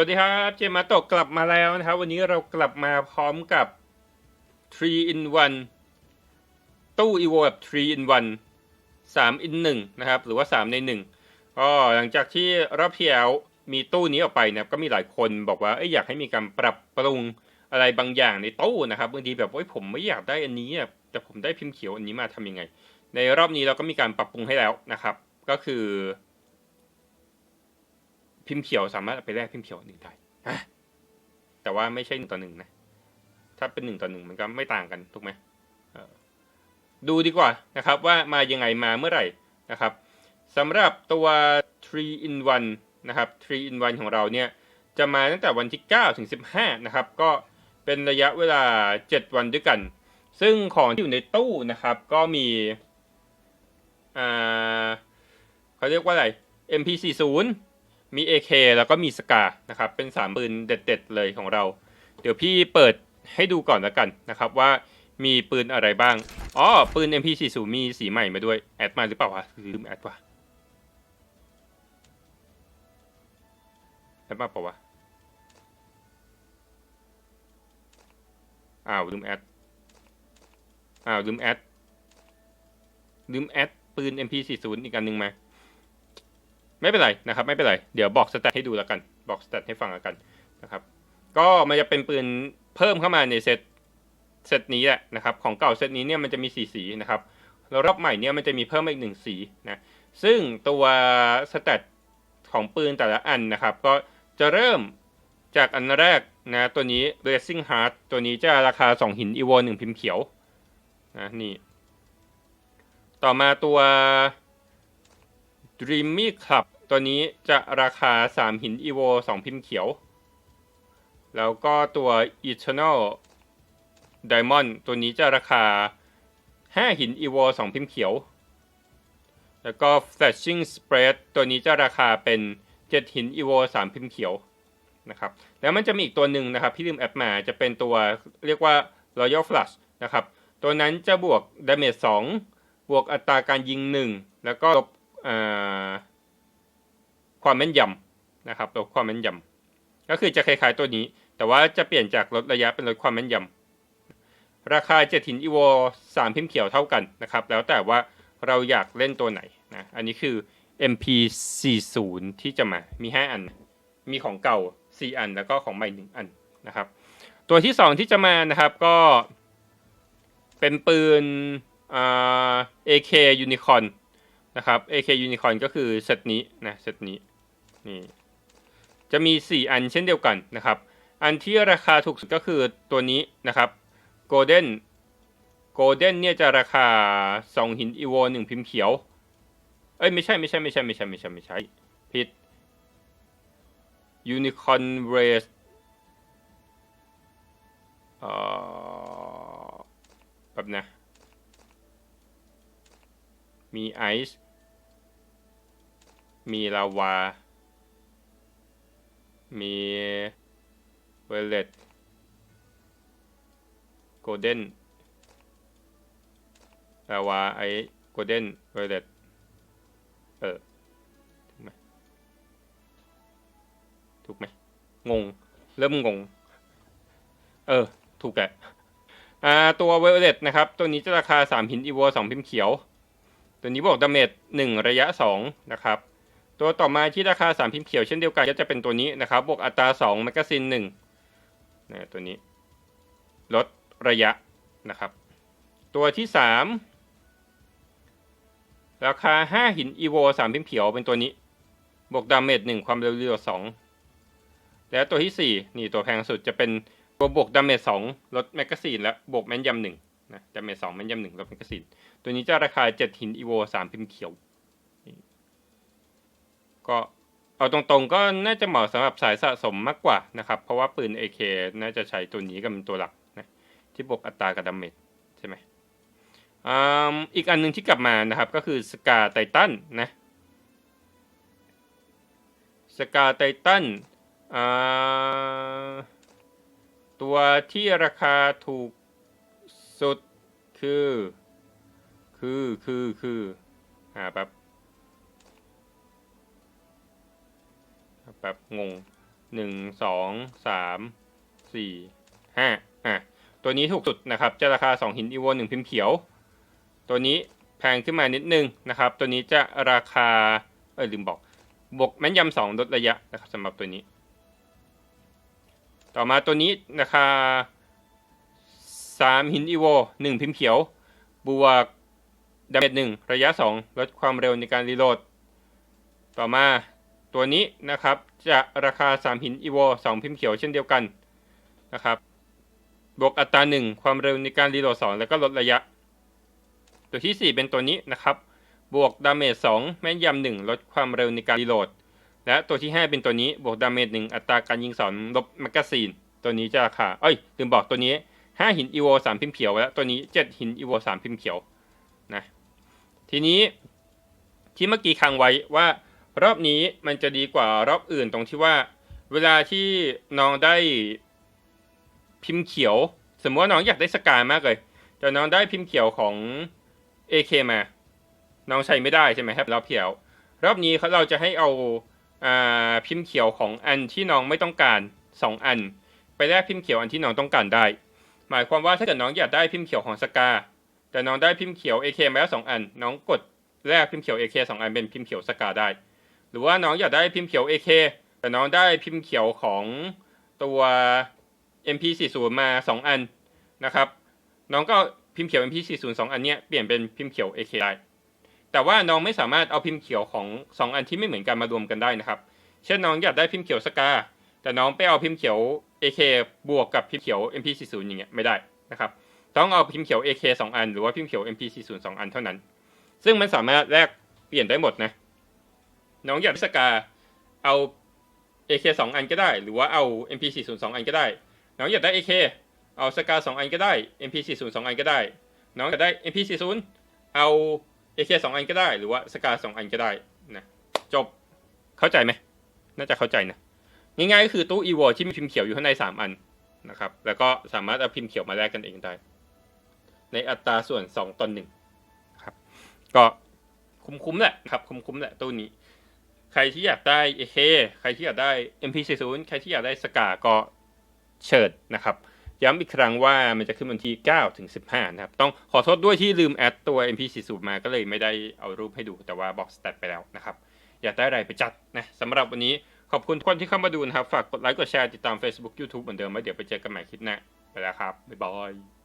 วัสดีครับเจมาโตะกลับมาแล้วนะครับ วันนี้เรากลับมาพร้อมกับ 3 in 1 ตู้ evo แบบ 3 in 1 3 in 1 นะครับ หรือว่า 3 ใน 1 ก็หลังจากที่รอบที่แล้วมีตู้นี้ออกไปนะครับ ก็มีหลายคนบอกว่าเอยอยากให้มีการปรับปรุงอะไรบางอย่างในตู้นะครับบางทีแบบว่าผมไม่อยากได้อันนี้แต่ผมได้พิมพ์เขียวอันนี้มาทำยังไง ในรอบนี้เราก็มีการปรับปรุงให้แล้วนะครับ ก็คือ พิมพ์เขียวสามารถเอาไปแลกพิมพ์เขียวหนึ่งได้แต่ว่าไม่ใช่หนึ่งต่อหนึ่งนะ ถ้าเป็นหนึ่งต่อหนึ่งมันก็ไม่ต่างกันถูกไหมดูดีกว่านะครับว่ามายังไงมาเมื่อไหร่นะครับสำหรับตัว 3 in 1 นะครับ 3 in 1 ของเราเนี่ย จะมาตั้งแต่วันที่ 9 ถึง 15 นะครับ ก็เป็นระยะเวลา 7 วันด้วยกัน ซึ่งของที่อยู่ในตู้นะครับ ก็มีอ่าเขาเรียกว่าอะไร MP40 มี AK แล้วก็มีสกานะครับ เป็นสามปืนเด็ด ๆ เลยของเรา เดี๋ยวพี่เปิดให้ดูก่อนแล้วกันนะครับว่ามีปืนอะไรบ้าง อ๋อ ปืน MP40 มีสีใหม่มาด้วย แอดมาหรือเปล่าวะลืมแอดวะแอดมาเปล่าวะ อ้าวลืมแอด อ้าวลืมแอดลืมแอดปืน MP40 อีกอันหนึ่งมา ไม่เป็นไรนะครับไม่เป็นไร เดี๋ยวบอกสแตทให้ดูแล้วกัน บอกสแตทให้ฟังแล้วกันนะครับ ก็มันจะเป็นปืนเพิ่มเข้ามาในเซตเซตนี้แหละนะครับ ของเก่าเซตนี้เนี่ยมันจะมีสีสีนะครับแล้วรอบใหม่เนี่ยมันจะมีเพิ่มมาอีกหนึ่งสีนะซึ่งตัวสแตทของปืนแต่ละอันนะครับ ก็จะเริ่มจากอันแรกนะตัวนี้ Racing Heart ตัวนี้จะราคา 2 หิน EVO 1พิมพ์เขียวนะนี่ ต่อมาตัว Dreamy Club ตัวนี้จะราคา 3 หิน EVO 2พิมพ์เขียว แล้วก็ตัว Eternal Diamond ตัวนี้จะราคา 5 หิน EVO 2พิมพ์เขียว แล้วก็ Flashing Spread ตัวนี้จะราคาเป็น 7 หิน EVO 3พิมพ์เขียวนะครับแล้วมันจะมีอีกตัวหนึ่งนะครับพี่ลืมแอดมาจะเป็นตัวเรียกว่า Royal Flush นะครับ ตัวนั้นจะบวก Damage 2บวกอัตราการยิง 1 แล้วก็ลบ ความแม่นยำนะครับลดความแม่นยำก็คือจะคล้ายๆตัวนี้ แต่ว่าจะเปลี่ยนจากลดระยะเป็นลดความแม่นยำราคา7หินอีโว3พิมพ์เขียวเท่ากันนะครับ แล้วแต่ว่าเราอยากเล่นตัวไหนนะอันนี้คือ MP40 ที่จะมามี 5 อัน มีของเก่า 4 อัน แล้วก็ของใหม่ 1 อันนะครับ ตัวที่ 2 ที่จะมานะครับก็เป็นปืน AK Unicorn นะครับ AK Unicorn ก็คือเซตนี้นะเซตนี้นี่จะมี 4 อันเช่นเดียวกันนะครับ อันที่ราคาถูกสุดก็คือตัวนี้นะครับ Golden Golden เนี่ยจะราคา 2 หิน EVO 1พิมพ์เขียว เอ้ยไม่ใช่ไม่ใช่ไม่ใช่ไม่ใช่ไม่ใช่ไม่ใช่ผิด Unicorn Race อ่อแบบนะ มีไอซ์ มีลาวา มีเวลเลตโกลเด้นลาวาไอโกลเด้นเวลเลตเออ ถูกไหมถูกไหมงง เริ่มงง เออ ถูกแหละอ่าตัวเวลเลตนะครับ ตัวนี้จะราคา 3 หินอีโว2พิมพ์เขียว ตัวนี้บอกดาเมจ1ระยะ 2 นะครับ ตัวต่อมาที่ราคา 3 พิมพ์เขียวเช่นเดียวกันก็จะเป็นตัวนี้นะครับ บวกอัตรา2แมกกาซีน1นะตัวนี้ ลดระยะนะครับ ตัวที่ 3 ราคา 5 หินอีโว3พิมพ์เขียวเป็นตัวนี้ บวกดาเมจ1ความเร็วเรือ2และตัวที่ 4 นี่ตัวแพงสุดจะเป็นตัวบวกดาเมจ2ลดแมกกาซีนและบวกแม่นยำ1นะดาเมจ2แม่นยำ1ลดแมกกาซีนตัวนี้จะราคา 7 หินอีโว3พิมพ์เขียว ก็เอาตรงๆก็น่าจะเหมาะสำหรับสายสะสมมากกว่านะครับ เพราะว่าปืน AK น่าจะใช้ตัวนี้กันเป็นตัวหลักนะที่บวกอัตรากับดาเมจใช่ไหมออีกอันหนึ่งที่กลับมานะครับก็คือสกาไททันนะสกาไททันตัวที่ราคาถูกสุดคือ คือ คือ คือหาแบบ แบบงงหนึ่งสองสามสี่ห้าอะตัวนี้ถูกสุดนะครับ จะราคา 2 หินอีโวหนึ่งพิมพ์เขียว ตัวนี้แพงขึ้นมานิดนึงนะครับ ตัวนี้จะราคา เออลืมบอก บวกแม่นยำสองลดระยะนะครับสำหรับตัวนี้ ต่อมาตัวนี้ราคา 3 หินอีโว1พิมพ์เขียว บวกดาเมจหนึ่งระยะ 2 ลดความเร็วในการรีโหลด ต่อมา ตัวนี้นะครับจะราคา 3 หินอีโว2พิมพ์เขียวเช่นเดียวกันนะครับ บวกอัตรา 1 ความเร็วในการรีโหลด2 แล้วก็ลดระยะ ตัวที่ 4 เป็นตัวนี้นะครับ บวกดาเมจ2แม่นยำ1ลดความเร็วในการรีโหลด และตัวที่ 5 เป็นตัวนี้บวกดาเมจ1อัตราการยิงสอนลบแมกกาซีน ตัวนี้จะราคาเอ้ยลืมบอกตัวนี้ 5 หินอีโว3พิมพ์เขียวและตัวนี้ 7 หินอีโว3พิมพ์เขียวนะทีนี้ที่เมื่อกี้ค้างไว้ว่า รอบนี้มันจะดีกว่ารอบอื่นตรงที่ว่า เวลาที่น้องได้พิมพ์เขียว สมมติว่าน้องอยากได้สกายมากเลย แต่น้องได้พิมพ์เขียวของ AK มา น้องใช้ไม่ได้ใช่ไหมครับรอบเขียว รอบนี้เขาเราจะให้เอาอาพิมพ์เขียวของอันที่น้องไม่ต้องการ 2 อัน ไปแลกพิมพ์เขียวอันที่น้องต้องการได้ หมายความว่าถ้าเกิดน้องอยากได้พิมพ์เขียวของสกา แต่น้องได้พิมพ์เขียว AK มาแล้วสองอัน น้องกดแลกพิมพ์เขียว AK สองอันเป็นพิมพ์เขียวสกาได้ หรือว่าน้องอยากได้พิมพ์เขียว AK แต่น้องได้พิมพ์เขียวของตัว MP40 มาสองอันนะครับ น้องก็เอาพิมพ์เขียว MP40 สองอันเนี้ยเปลี่ยนเป็นพิมพ์เขียว AK ได้ แต่ว่าน้องไม่สามารถเอาพิมพ์เขียวของสองอันที่ไม่เหมือนกันมารวมกันได้นะครับ เช่นน้องอยากได้พิมพ์เขียวสกา แต่น้องไปเอาพิมพ์เขียว AK บวกกับพิมพ์เขียว MP40 อย่างเงี้ยไม่ได้นะครับ ต้องเอาพิมพ์เขียว AK 2 อัน หรือว่าพิมพ์เขียว MP40 2 อันเท่านั้น ซึ่งมันสามารถแลกเปลี่ยนได้หมดนะ น้องอยากได้สกาเอา AK 2อันก็ได้ หรือว่าเอา MP40 2อันก็ได้ น้องอยากได้ AK เอาสกา2อันก็ได้ MP40 2อันก็ได้ น้องอยากได้ MP40 เอา AK 2อันก็ได้ หรือว่าสกา2อันก็ได้นะจบเข้าใจไหมน่าจะเข้าใจนะง่ายๆก็คือตู้ EVO ที่มีพิมพ์เขียวอยู่ข้างใน 3 อันนะครับ แล้วก็สามารถเอาพิมพ์เขียวมาแลกกันเองได้ ในอัตราส่วน 2ต่อ1ครับ ก็คุ้มๆแหละครับ คุ้มๆแหละตู้นี้ ใครที่อยากได้ AK ใครที่อยากได้ MP40 ใครที่อยากได้สกาก็เชิญนะครับย้ำอีกครั้งว่ามันจะขึ้นวันที่ 9 ถึง 15 นะครับ ต้องขอโทษด้วยที่ลืมแอดตัว MP40 มาก็เลยไม่ได้เอารูปให้ดูแต่ว่าบอกสแตทไปแล้วนะครับ อยากได้อะไรไปจัดนะสำหรับวันนี้ขอบคุณทุกคนที่เข้ามาดูนะครับ ฝากกดไลค์กดแชร์ติดตาม Facebook YouTube เหมือนเดิมไว้เดี๋ยวไปเจอกันใหม่คลิปหน้าไปแล้วครับ บ๊ายบาย